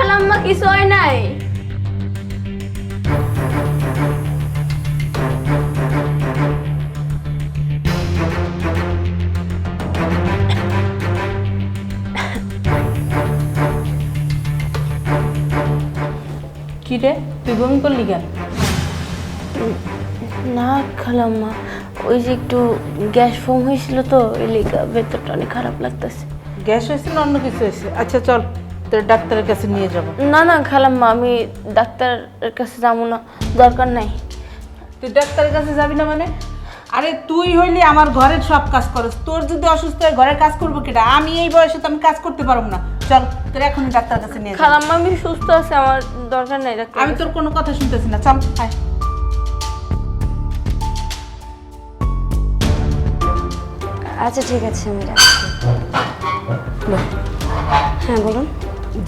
খালাম্মা কিছু হয় নাই? কি রে? তুই বমি করলি কেন? না খালাম্মা ওই যে একটু গ্যাস ফর্ম হয়েছিল তো এই লেগা ভেতরটা অনেক খারাপ লাগতেছে। গ্যাস হয়েছে না অন্য কিছু হয়েছে। আচ্ছা চল। তোর ডাক্তারের কাছে নিয়ে যাব। না না খালাম্মা আমি ডাক্তারের কাছে যাব না দরকার নাই। তুই ডাক্তারের কাছে যাবি না মানে? আরে তুই হইলি আমার ঘরের সব কাজ করস। তোর যদি অসুস্থ হয় ঘরের কাজ করব কেটা? আমি এই বয়সে তো আমি কাজ করতে পারব না। চল তোর এখনই ডাক্তারের কাছে নিয়ে। খালাম্মা আমি সুস্থ আছি আমার দরকার নাই ডাক্তার আমি তোর কোনো কথা শুনতেছি না। চল আয়। আচ্ছা ঠিক আছে আমি রাখছি। হ্যাঁ বলুন।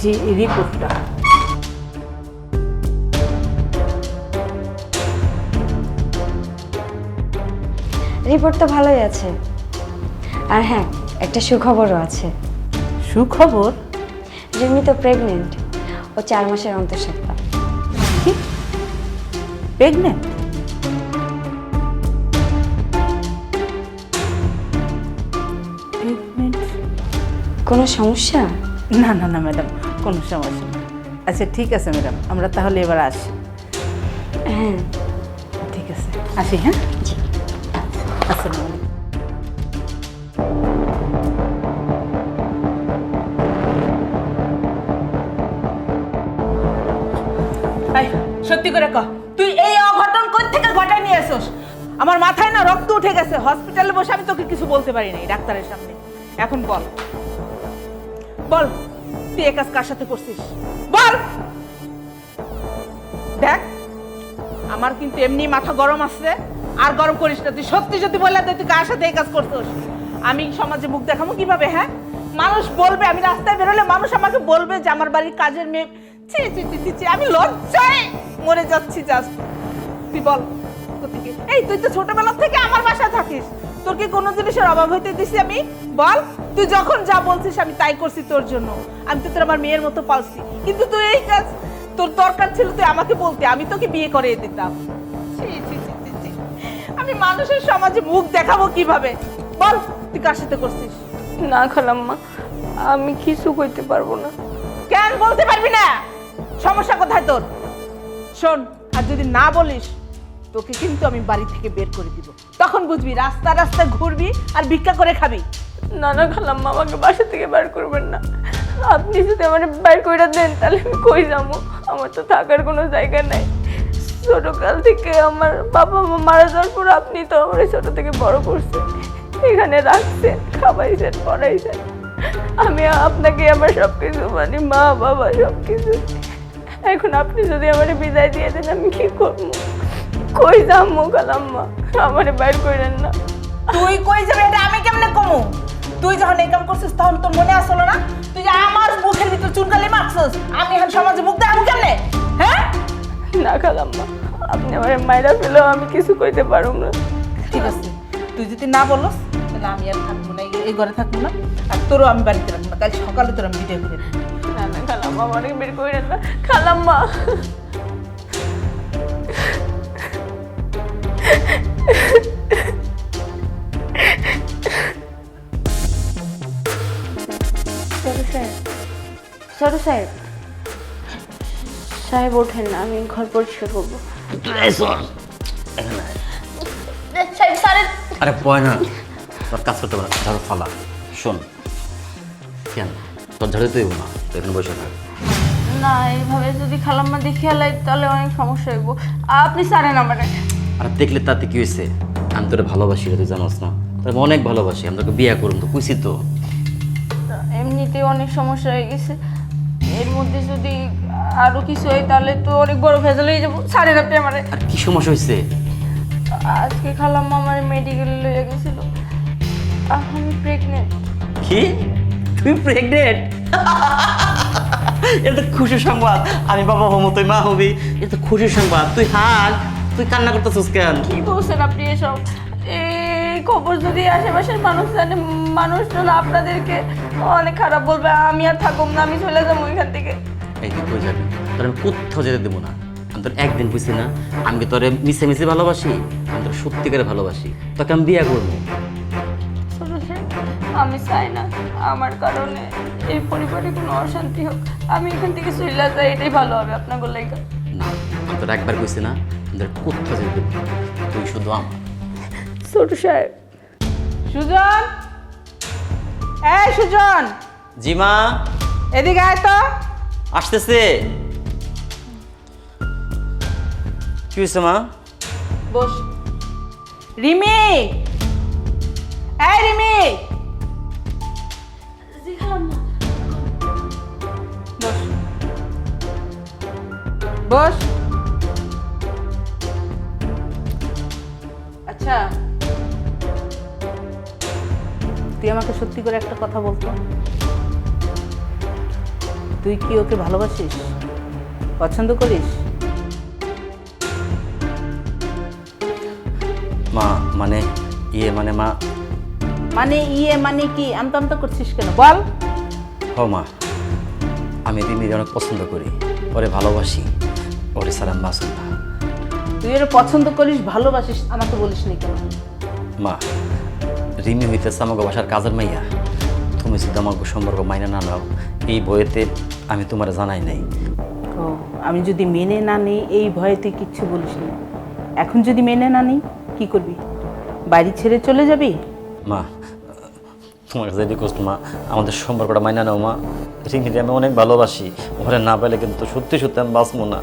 যে রিপোর্টটা। রিপোর্ট তো ভালোই আছে। আর হ্যাঁ একটা সুখবরও আছে। সুখবর? রিমি তো প্রেগনেন্ট ও চার মাসের অন্তঃসত্ত্বা। কি? প্রেগনেন্ট প্রেগনেন্ট কোনো সমস্যা? না না না ম্যাডাম কোনো সমস্যা নেই। আচ্ছা ঠিক আছে ম্যাডাম আমরা তাহলে এবার আসি। হ্যাঁ। ঠিক আছে আসি হ্যাঁ? আসসালামু আলাইকুম। সত্যি করে কহ তুই এই অঘটন কোথা থেকে ঘটায় নিয়ে এসোস আমার মাথায় না রক্ত উঠে গেছে হসপিটালে বসে আমি তোকে কিছু বলতে পারি নাই ডাক্তারের সামনে। এখন বল। বল তুই এ কাজ কার সাথে করছিস? বল! দেখ আমার কিন্তু এমনি মাথা গরম আসছে আর গরম করিস না। তুই সত্যি সত্যি বললে তুই কার সাথে এই কাজ করছিস? আমি সমাজে মুখ দেখাবো কীভাবে হ্যাঁ? মানুষ বলবে আমি রাস্তায় বেরোলে মানুষ আমাকে বলবে যে আমার বাড়ির কাজের মেয়ে ছি ছি ছি, ছি আমি লজ্জায় মরে যাচ্ছি জাস্ট তুই বল কোথেকে? এই তুই তো ছোটবেলা থেকে আমার বাসায় থাকিস। তোর কি কোনো জিনিসের অভাব হইতে দিছি আমি? বল। তুই যখন যা বলছিস আমি তাই করছি তোর জন্য। আমি তো তোর আমার মেয়ের মতো পালছি। কিন্তু তুই এই কাজ তোর দরকার ছিল তুই আমাকে বলতে। আমি তোকে বিয়ে করে দিতাম। আমি মানুষের সমাজে মুখ দেখাবো কীভাবে? বল তুই কার সাথে করছিস? না খালাম্মা আমি কিছু কইতে পারব না। কেন বলতে পারবি না? সমস্যা কোথায় তোর? শোন আর যদি না বলিস তোকে কিন্তু আমি বাড়ি থেকে বের করে দিব। তখন বুঝবি রাস্তা রাস্তা ঘুরবি আর ভিক্ষা করে খাবি। না না খালাম্মা আমাকে বাসা থেকে বার করবেন না। আপনি যদি আমার বের করে দেন, তাহলে আমি কই যাব? আমার তো থাকার কোনো জায়গা নাই। ছোটকাল থেকে আমার বাবা মা মারা যাওয়ার পর আপনি তো আমার ছোট থেকে বড় করছেন। এখানে রাখছেন, খাওয়াইছেন, পড়াইছেন। আমি আপনাকে আমার সব কিছু মানে মা, বাবা সব কিছু এখন আপনি যদি আমার বিদায় দিয়ে দেন, আমি কি করব? কই যাব খালাম্মা? আমার বাইর করেন না। তুই কই যাবে, এটা আমি কেমনে কমু? তুই যখন এই কাম করছিস তখন তোর মনে আসলো না? তুই আমার মুখের ভিতর চুনকালি মারছিস আমি এখন সমাজে মুখ দেখাবো কেমনে? হ্যাঁ? না খালাম্মা আপনি আমার মায়েরা ফেলেও আমি কিছু কইতে পারব না। ঠিক আছে তুই যদি না বলস তাহলে আমি আর থাকব না এই- ঘরে থাকব না আর তোরও আমি বাড়িতে রাখব না কাল সকালে তোর আমি বিদায় করে না না খালাম্মা আমার বের করেন না। খালাম্মা। সরু সাহেব সাহেব ওঠেন না আমি ঘর পরিষ্কার করব। সাহেব স্যারের আরে পয় না তোর কাজ করতে পারে ঝাড়ু ফালা। শোন কেন? তোর ঝাড়ু তুই না তুই এখানে বসে থাক। না এইভাবে যদি খালাম্মা দেখে এলাই তাহলে অনেক সমস্যা হইব। আপনি সারেন আমারে আর দেখলে তাতে কি হয়েছে আমি তোরে ভালোবাসি রে, তুই জানোস না? তোর আমি অনেক ভালোবাসি আমি তোকে বিয়ে করুন তো কুইছি তো এমনিতেই অনেক সমস্যা হয়ে গেছে। এর মধ্যে যদি আরও কিছু হয় তাহলে তো অনেক বড় ভেজাল হয়ে যাব। সারেন আপনি আমারে আর কি সমস্যা হয়েছে? আজকে খালাম্মা আমার মেডিকেলে লয়ে গেছিল। আমি প্রেগনেন্ট কি? তুই প্রেগনেন্ট এটা তো খুশির সংবাদ। আমি বাবা হব তুই মা হবি। এটা তো খুশির সংবাদ। তুই হাল তুই কান্না করতেছিস কেন? কি বলছেন আপনি এসব? এই খবর যদি আশেপাশের মানুষ জানে মানুষজন আপনাদেরকে অনেক খারাপ বলবে আমি আর থাকুম না আমি চলে যাব এখান থেকে। এই তুই কই যাবি? তোর আমি কোথাও যেতে দেবো না। আমি তোর একদিন বুঝছি না আমি কি তোরে মিশে মিশে ভালোবাসি? আমি তোর সত্যিকারে ভালোবাসি। তোকে আমি বিয়ে করব। আমি চাই না আমার কারণে এই পরিবারে কোনো অশান্তি হোক। আমি এখান থেকে চলে যাই এটাই ভালো হবে আপনার লেগে না আমি তোর একবার কইছি না তোর কোথাও যেতে দেবো তুই শুধু আমার ছোট সাহেব। সুজন? এই সুজন! জি মা। এদিকে আয় তো। আসতেছে। কি হয়েছে মা? বস। রিমি! এই রিমি! বস। বস। আচ্ছা। তুই আমাকে সত্যি করে একটা কথা বলতো? তুই কি ওকে ভালোবাসিস? পছন্দ করিস? মা মানে ইয়ে মানে মা। মানে ইয়ে মানে কি? আমতা আমতা করছিস কেন? বল। হ মা আমি রিমির অনেক পছন্দ করি। ওরে ভালোবাসি ওরে সারা মাসুম তুই ওরা পছন্দ করিস ভালোবাসিস আমাকে বলিস নি কেন? মা রিমি হইতেছে আমাকে বাসার কাজের মাইয়া। তুমি শুধু আমাকে সম্পর্ক মাইনা না নাও এই বইয়েতে আমি তোমার জানাই নাই। ও আমি যদি মেনে না নিই এই ভয়েতে কিচ্ছু বলিস না। এখন যদি মেনে না নিই কি করবি? বাড়ি ছেড়ে চলে যাবি? মা তোমার কাছে রিকোয়েস্ট মা। আমাদের সম্পর্কটা মাইনা নাও মা। রিমির আমি অনেক ভালোবাসি। ওখানে না পেলে কিন্তু সত্যি সত্যি আমি বাঁচবো না।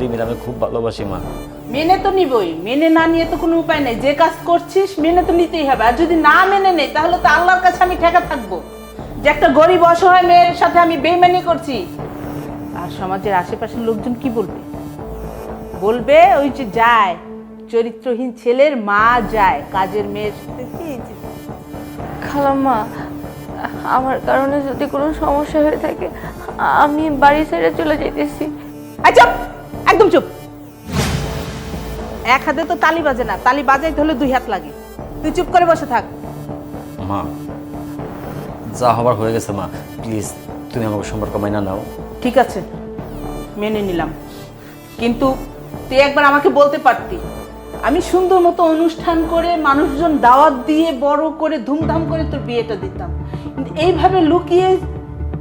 রিমির আমি খুব ভালোবাসি মা। মেনে তো নিবই। মেনে না নিয়ে তো কোনো উপায় নেই। যে কাজ করছিস মেনে তো নিতেই হবে। আর যদি না মেনে নেই তাহলে তো আল্লাহর কাছে আমি ঠেকা থাকব। যে একটা গরিব অসহায় মেয়ের সাথে আমি বেইমানি করছি। আর সমাজের আশেপাশের লোকজন কি বলবে? বলবে ওই যে যায়। চরিত্রহীন ছেলের মা যায়। কাজের মেয়ের সাথে খালাম্মা আমার কারণে যদি কোনো সমস্যা হয়ে থাকে আমি বাড়ি ছেড়ে চলে যেতেছি। আই চুপ একদম চুপ। এক হাতে তো তালি বাজে না তালি বাজাইতে হলে দুই হাত লাগে। তুই চুপ করে বসে থাক। মা যা হবার হয়ে গেছে মা প্লিজ তুমি আমাকে সম্পর্ক মাইনা নাও। ঠিক আছে মেনে নিলাম। কিন্তু তুই একবার আমাকে বলতে পারতি আমি সুন্দর মতো অনুষ্ঠান করে মানুষজন দাওয়াত দিয়ে বড় করে ধুমধাম করে তোর বিয়েটা দিতাম। কিন্তু এইভাবে লুকিয়ে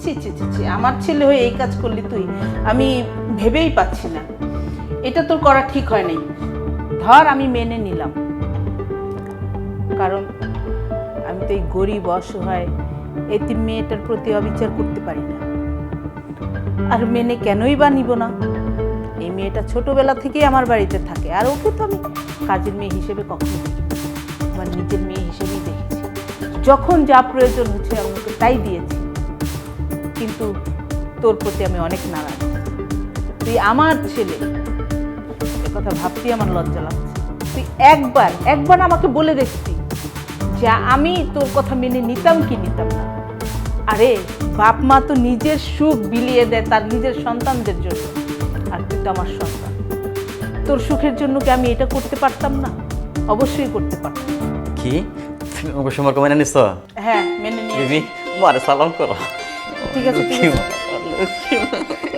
ছি ছি ছি ছি আমার ছেলে হয়ে এই কাজ করলি তুই আমি ভেবেই পাচ্ছি না। এটা তোর করা ঠিক হয় নাই ধর আমি মেনে নিলাম। কারণ আমি তো এই গরিব, অসহায় এতে মেয়েটার প্রতি অবিচার করতে পারি না। আর মেনে কেনই বা নিব না? এই মেয়েটা ছোটবেলা থেকেই আমার বাড়িতে থাকে। আর ওকে তো আমি কাজের মেয়ে হিসেবে কখনো আমার নিজের মেয়ে হিসেবেই দেখেছি। যখন যা প্রয়োজন হচ্ছে আমি ওকে তাই দিয়েছি। কিন্তু তোর প্রতি আমি অনেক নারাজ। তুই আমার ছেলে কথা ভাবতেই আমার লজ্জা লাগছে। তুই একবার একবার আমাকে বলে দেখছি যে আমি তোর কথা মেনে নিতাম কি নিতাম না। আরে বাপ মা তো নিজের সুখ বিলিয়ে দেয় তার নিজের সন্তানদের জন্য। আর তুই তো আমার সন্তান। তোর সুখের জন্য কি আমি এটা করতে পারতাম না? অবশ্যই করতে পারতাম। কি? তুমি মাইনা নিচ্ছ হ্যাঁ মেনে নিয়ে মারে সালাম করো। ঠিক আছে ঠিক আছে।